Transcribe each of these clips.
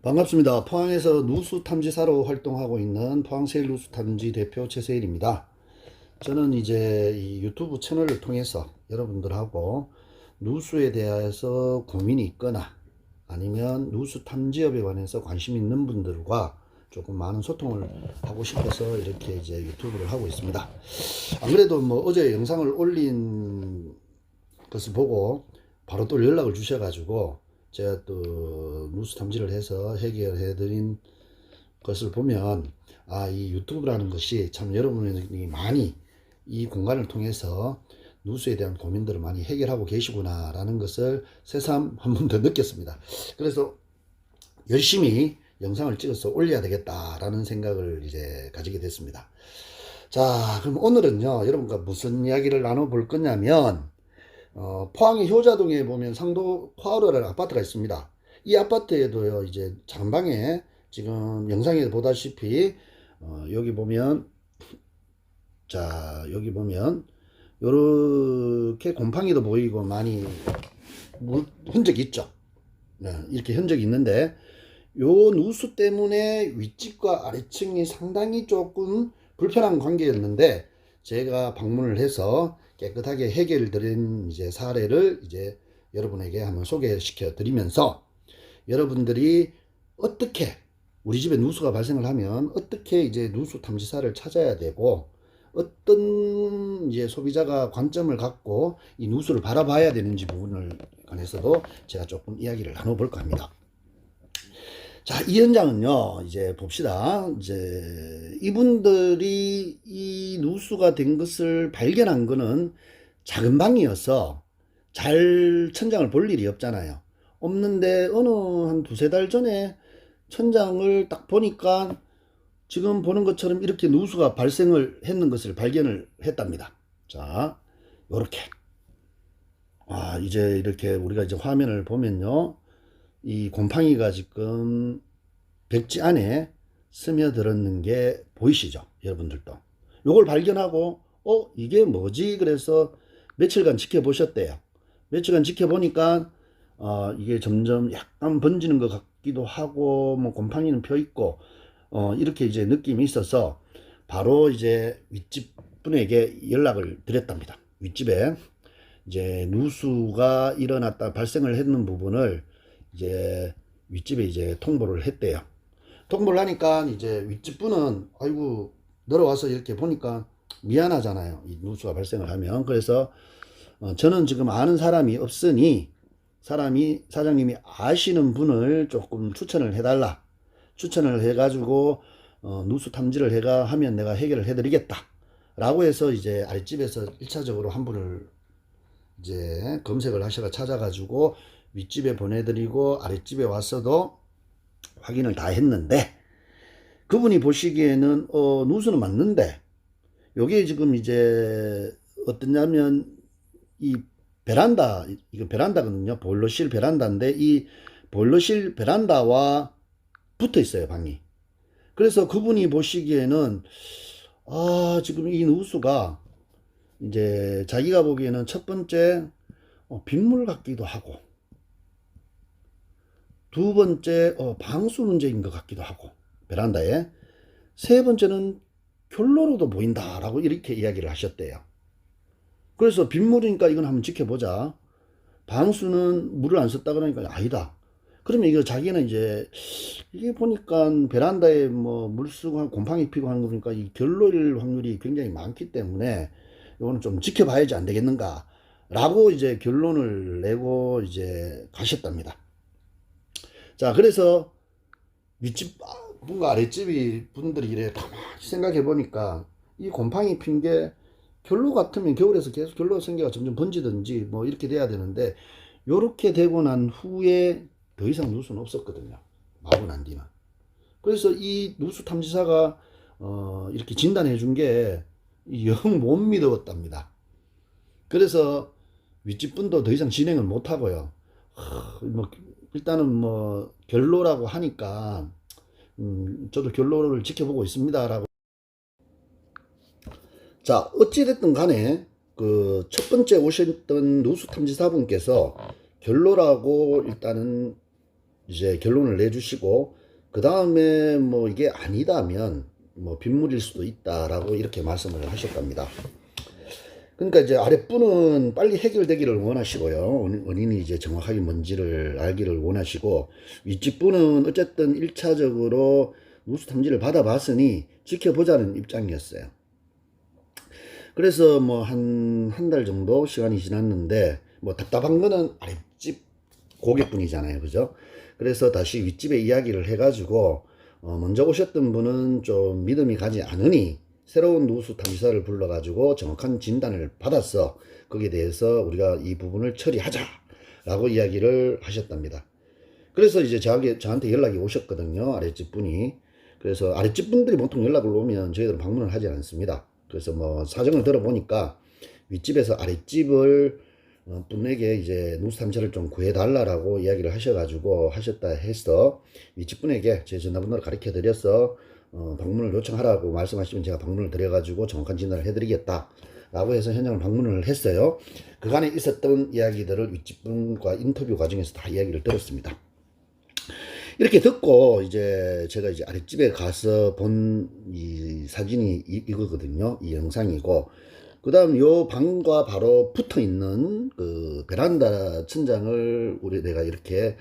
반갑습니다. 포항에서 누수 탐지사로 활동하고 있는 포항세일 누수 탐지 대표 최세일입니다. 저는 이제 이 유튜브 채널을 통해서 여러분들하고 누수에 대해서 고민이 있거나 아니면 누수 탐지업에 관해서 관심 있는 분들과 조금 많은 소통을 하고 싶어서 이렇게 이제 유튜브를 하고 있습니다. 안 그래도 뭐 어제 영상을 올린 것을 보고 바로 또 연락을 주셔가지고 제가 또 뉴스 탐지를 해서 해결해 드린 것을 보면 아 이 유튜브라는 것이 참 여러분이 많이 이 공간을 통해서 뉴스에 대한 고민들을 많이 해결하고 계시구나라는 것을 새삼 한 번 더 느꼈습니다. 그래서 열심히 영상을 찍어서 올려야 되겠다라는 생각을 이제 가지게 됐습니다. 자, 그럼 오늘은요, 여러분과 무슨 이야기를 나눠볼 거냐면, 어, 포항의 효자동에 보면 상도 포하로라는 아파트가 있습니다. 이 아파트에도요, 이제 장방에 지금 영상에 보다시피, 어, 여기 보면, 자, 여기 보면, 요렇게 곰팡이도 보이고 많이 물, 흔적이 있죠. 네, 이렇게 흔적이 있는데, 요 누수 때문에 윗집과 아래층이 상당히 조금 불편한 관계였는데, 제가 방문을 해서 깨끗하게 해결드린 이제 사례를 이제 여러분에게 한번 소개시켜 드리면서 여러분들이 어떻게 우리 집에 누수가 발생을 하면 어떻게 이제 누수 탐지사를 찾아야 되고 어떤 이제 소비자가 관점을 갖고 이 누수를 바라봐야 되는지 부분을 관해서도 제가 조금 이야기를 나눠볼까 합니다. 자, 이 현장은요, 이제 봅시다. 이제 이분들이 이 누수가 된 것을 발견한 거는 작은 방이어서 잘 천장을 볼 일이 없잖아요. 없는데 어느 한 두세 달 전에 천장을 딱 보니까 지금 보는 것처럼 이렇게 누수가 발생을 했는 것을 발견을 했답니다. 자, 요렇게. 아, 이제 이렇게 우리가 이제 화면을 보면요. 이 곰팡이가 지금 백지 안에 스며들었는 게 보이시죠? 여러분들도. 요걸 발견하고, 어, 이게 뭐지? 그래서 며칠간 지켜보셨대요. 며칠간 지켜보니까, 어, 이게 점점 약간 번지는 것 같기도 하고, 뭐, 곰팡이는 펴 있고, 어, 이렇게 이제 느낌이 있어서, 바로 이제 윗집 분에게 연락을 드렸답니다. 윗집에 이제 누수가 일어났다, 발생을 했는 부분을 이제 윗집에 이제 통보를 했대요. 통보를 하니까 이제 윗집 분은 아이고 내려와서 이렇게 보니까 미안하잖아요. 이 누수가 발생을 하면. 그래서 어, 저는 지금 아는 사람이 없으니 사람이 사장님이 아시는 분을 조금 추천을 해달라. 추천을 해가지고 어, 누수 탐지를 해가 하면 내가 해결을 해드리겠다. 라고 해서 이제 아랫집에서 1차적으로 한 분을 이제 검색을 하셔가 찾아가지고 윗집에 보내드리고 아랫집에 와서도 확인을 다 했는데 그분이 보시기에는 어 누수는 맞는데 요게 지금 이제 어떠냐면 이 베란다 이거 베란다거든요. 보일러실 베란다인데 이 보일러실 베란다와 붙어 있어요 방이. 그래서 그분이 보시기에는 아 지금 이 누수가 이제 자기가 보기에는 첫 번째 어, 빗물 같기도 하고 두 번째 어, 방수 문제인 것 같기도 하고 베란다에 세 번째는 결로로도 보인다라고 이렇게 이야기를 하셨대요. 그래서 빗물이니까 이건 한번 지켜보자. 방수는 물을 안 썼다 그러니까 아니다. 그러면 이거 자기는 이제 이게 보니까 베란다에 뭐 물수고 곰팡이 피고 하는 거 보니까 이 결로일 확률이 굉장히 많기 때문에 이거는 좀 지켜봐야지 안 되겠는가. 라고 이제 결론을 내고 이제 가셨답니다. 자, 그래서 윗집 분과 아랫집이 분들이 이래 가만히 생각해 보니까 이 곰팡이 핀 게 결로 같으면 겨울에서 계속 결로 생겨가 점점 번지든지 뭐 이렇게 돼야 되는데 요렇게 되고 난 후에 더 이상 누수는 없었거든요. 마구 난 뒤는. 그래서 이 누수 탐지사가 어 이렇게 진단해 준 게 영 못 믿었답니다. 그래서 윗집 분도 더 이상 진행을 못 하고요. 하, 뭐 일단은 뭐 결로라고 하니까 음, 저도 결로를 지켜보고 있습니다라고. 자 어찌됐든 간에 그 첫 번째 오셨던 누수 탐지사분께서 결로라고 일단은 이제 결론을 내주시고 그 다음에 뭐 이게 아니다면 뭐 빗물일 수도 있다라고 이렇게 말씀을 하셨답니다. 그러니까 이제 아랫분은 빨리 해결되기를 원하시고요. 원- 원인이 이제 정확하게 뭔지를 알기를 원하시고 윗집분은 어쨌든 1차적으로 누수 탐지를 받아봤으니 지켜보자는 입장이었어요. 그래서 뭐 한 한 달 정도 시간이 지났는데 뭐 답답한 거는 아랫집 고객분이잖아요. 그죠? 그래서 다시 윗집에 이야기를 해가지고 어, 먼저 오셨던 분은 좀 믿음이 가지 않으니 새로운 누수 탐지사를 불러가지고 정확한 진단을 받았어. 거기에 대해서 우리가 이 부분을 처리하자 라고 이야기를 하셨답니다. 그래서 이제 저에게, 저한테 연락이 오셨거든요. 아랫집 분이. 그래서 아랫집 분들이 보통 연락을 오면 저희들은 방문을 하지 않습니다. 그래서 뭐 사정을 들어보니까 윗집에서 아랫집을 어, 분에게 이제 누수 탐지를 좀 구해달라라고 이야기를 하셔가지고 하셨다 해서 윗집 분에게 제 전화번호를 가르쳐 드려서 어, 방문을 요청하라고 말씀하시면 제가 방문을 드려가지고 정확한 진단을 해드리겠다. 라고 해서 현장을 방문을 했어요. 그간에 있었던 이야기들을 윗집 분과 인터뷰 과정에서 다 이야기를 들었습니다. 이렇게 듣고 이제 제가 이제 아랫집에 가서 본 이 사진이 이, 이거거든요. 이 영상이고 그 다음 요 방과 바로 붙어 있는 그 베란다 천장을 우리 내가 이렇게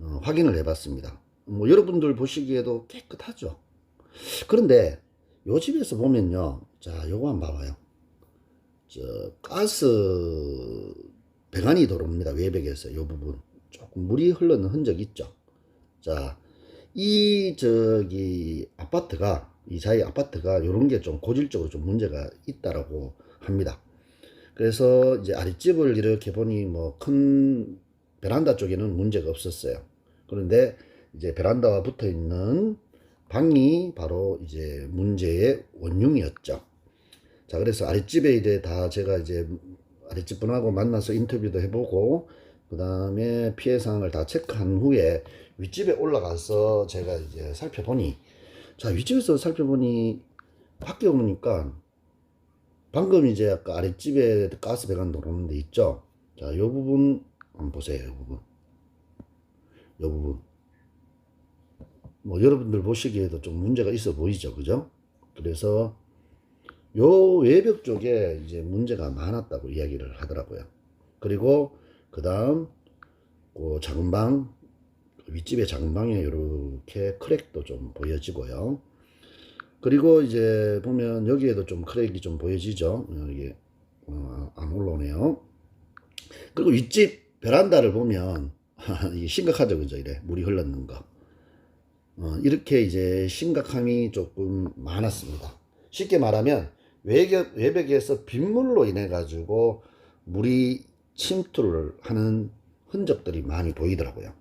어, 확인을 해 봤습니다. 뭐 여러분들 보시기에도 깨끗하죠. 그런데 요 집에서 보면요. 자, 요거 한번 봐봐요. 저 가스 배관이 들어옵니다. 외벽에서 요 부분 조금 물이 흐르는 흔적 있죠. 자, 이 저기 아파트가 이 자이 아파트가 요런 게 좀 고질적으로 좀 문제가 있다라고 합니다. 그래서 이제 아랫집을 이렇게 보니 뭐 큰 베란다 쪽에는 문제가 없었어요. 그런데 이제 베란다와 붙어 있는 방이 바로 이제 문제의 원흉이었죠. 자, 그래서 아랫집에 이제 다 제가 이제 아랫집 분하고 만나서 인터뷰도 해보고, 그 다음에 피해 상황을 다 체크한 후에 윗집에 올라가서 제가 이제 살펴보니, 자, 윗집에서 살펴보니 밖에 오니까 방금 이제 아까 아랫집에 가스 배관 들어오는 데 있죠? 자, 요 부분 한번 보세요, 요 부분. 요 부분. 뭐 여러분들 보시기에도 좀 문제가 있어 보이죠, 그죠? 그래서 요 외벽 쪽에 이제 문제가 많았다고 이야기를 하더라고요. 그리고 그 다음 그 작은 방 윗집의 작은 방에 이렇게 크랙도 좀 보여지고요. 그리고 이제 보면 여기에도 좀 크랙이 좀 보여지죠. 이게 어, 안 올라오네요. 그리고 윗집 베란다를 보면 심각하죠, 그죠? 이래 물이 흘렀는 거. 어, 이렇게 이제 심각함이 조금 많았습니다. 쉽게 말하면 외벽, 외벽에서 빗물로 인해 가지고 물이 침투를 하는 흔적들이 많이 보이더라고요.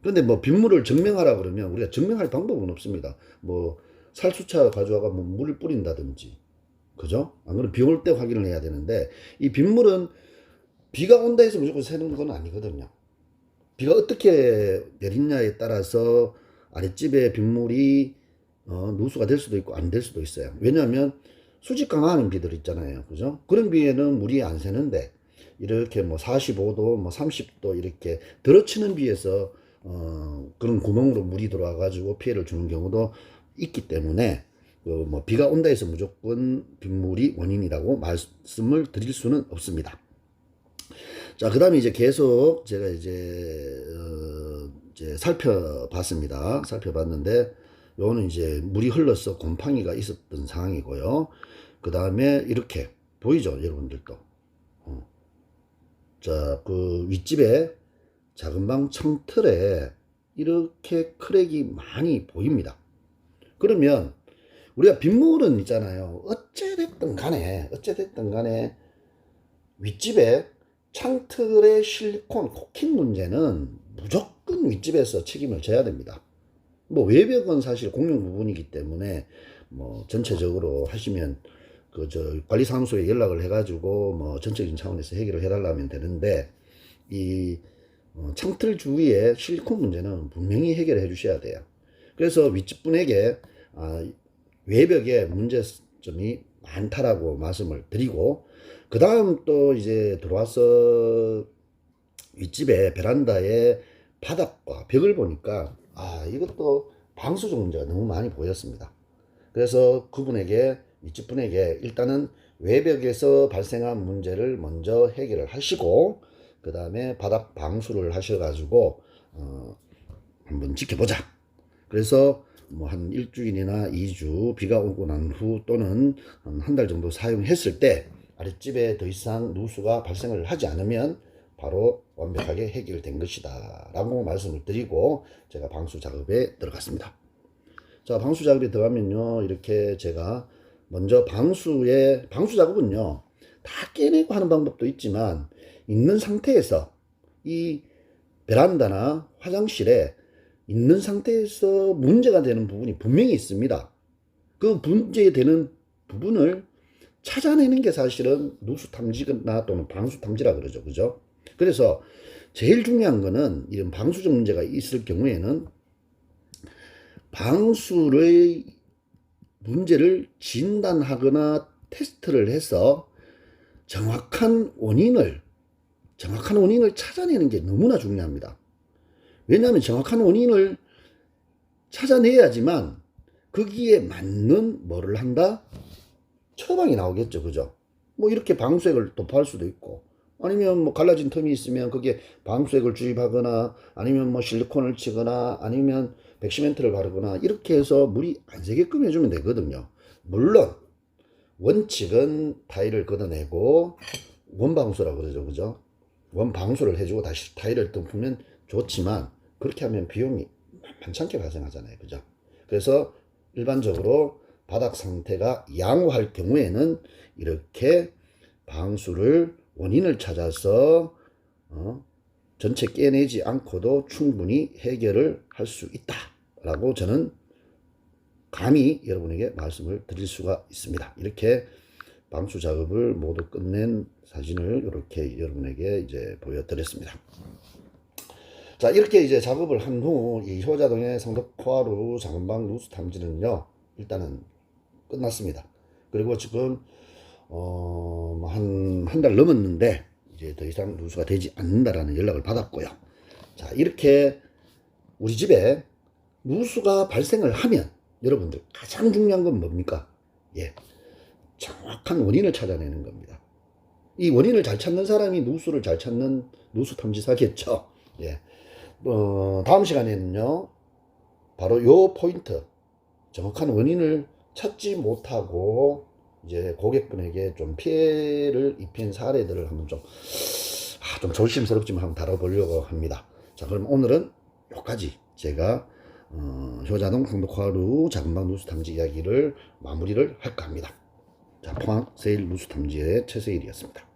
그런데 뭐 빗물을 증명하라 그러면 우리가 증명할 방법은 없습니다. 뭐 살수차 가져와가 뭐 물을 뿌린다든지 그죠? 안 그러면 비 올 때 확인을 해야 되는데 이 빗물은 비가 온다 해서 무조건 새는 건 아니거든요. 비가 어떻게 내리냐에 따라서 아랫집에 빗물이 어, 누수가 될 수도 있고 안 될 수도 있어요. 왜냐하면 수직 강화하는 비들 있잖아요. 그죠? 그런 비에는 물이 안 새는데 이렇게 뭐 45도, 뭐 30도 이렇게 들어치는 비에서 어, 그런 구멍으로 물이 들어와 가지고 피해를 주는 경우도 있기 때문에 그 뭐 비가 온다 해서 무조건 빗물이 원인이라고 말씀을 드릴 수는 없습니다. 자, 그 다음에 이제 계속 제가 이제, 어, 이제 살펴봤습니다. 살펴봤는데, 요거는 이제 물이 흘러서 곰팡이가 있었던 상황이고요. 그 다음에 이렇게, 보이죠? 여러분들도. 어. 자, 그 윗집에 작은 방 창틀에 이렇게 크랙이 많이 보입니다. 그러면 우리가 빗물은 있잖아요. 어찌됐든 간에, 어찌됐든 간에 윗집에 창틀의 실리콘 코킹 문제는 무조건 윗집에서 책임을 져야 됩니다. 뭐 외벽은 사실 공용 부분이기 때문에 뭐 전체적으로 하시면 그 저 관리사무소에 연락을 해가지고 뭐 전적인 차원에서 해결을 해달라면 되는데 이 어, 창틀 주위에 실리콘 문제는 분명히 해결해 주셔야 돼요. 그래서 윗집 분에게 아, 외벽에 문제점이 많다라고 말씀을 드리고 그 다음 또 이제 들어와서 윗집에 베란다에 바닥과 벽을 보니까 아 이것도 방수적 문제가 너무 많이 보였습니다. 그래서 그분에게 윗집 분에게 일단은 외벽에서 발생한 문제를 먼저 해결을 하시고 그 다음에 바닥 방수를 하셔가지고 어, 한번 지켜보자. 그래서 뭐 한 일주일이나 2주 비가 오고 난 후 또는 한 달 정도 사용했을 때 아랫집에 더 이상 누수가 발생을 하지 않으면 바로 완벽하게 해결된 것이다 라고 말씀을 드리고 제가 방수 작업에 들어갔습니다. 자 방수 작업에 들어가면요 이렇게 제가 먼저 방수의 방수 작업은요 다 깨내고 하는 방법도 있지만 있는 상태에서 이 베란다나 화장실에 있는 상태에서 문제가 되는 부분이 분명히 있습니다. 그 문제되는 부분을 찾아내는 게 사실은 누수 탐지나 또는 방수 탐지라 그러죠. 그죠? 그래서 제일 중요한 거는 이런 방수적 문제가 있을 경우에는 방수의 문제를 진단하거나 테스트를 해서 정확한 원인을 정확한 원인을 찾아내는 게 너무나 중요합니다. 왜냐하면 정확한 원인을 찾아내야지만 거기에 맞는 뭐를 한다? 처방이 나오겠죠. 그죠? 뭐 이렇게 방수액을 도포할 수도 있고 아니면 뭐 갈라진 틈이 있으면 거기에 방수액을 주입하거나 아니면 뭐 실리콘을 치거나 아니면 백시멘트를 바르거나 이렇게 해서 물이 안 새게끔 해주면 되거든요. 물론 원칙은 타일을 걷어내고 원방수라고 그러죠. 그죠? 원방수를 해주고 다시 타일을 덮으면 좋지만 그렇게 하면 비용이 만만찮게 발생하잖아요. 그죠? 그래서 일반적으로 바닥 상태가 양호할 경우에는 이렇게 방수를 원인을 찾아서 어, 전체 깨내지 않고도 충분히 해결을 할 수 있다라고 저는 감히 여러분에게 말씀을 드릴 수가 있습니다. 이렇게 방수 작업을 모두 끝낸 사진을 이렇게 여러분에게 이제 보여드렸습니다. 자, 이렇게 이제 작업을 한 후 이 효자동의 상덕화로 장방 누수 탐지는요, 일단은 끝났습니다. 그리고 지금 어, 한, 한 달 넘었는데, 이제 더 이상 누수가 되지 않는다라는 연락을 받았고요. 자, 이렇게 우리 집에 누수가 발생을 하면, 여러분들, 가장 중요한 건 뭡니까? 예. 정확한 원인을 찾아내는 겁니다. 이 원인을 잘 찾는 사람이 누수를 잘 찾는 누수 탐지사겠죠. 예. 어, 다음 시간에는요, 바로 요 포인트, 정확한 원인을 찾지 못하고, 이제 고객분에게 좀 피해를 입힌 사례들을 한번 좀, 아, 좀 조심스럽지만 한번 다뤄보려고 합니다. 자, 그럼 오늘은 여기까지 제가, 어, 효자동 강덕화루 작은방 누수 탐지 이야기를 마무리를 할까 합니다. 자, 포항 세일 누수 탐지의 최세일이었습니다.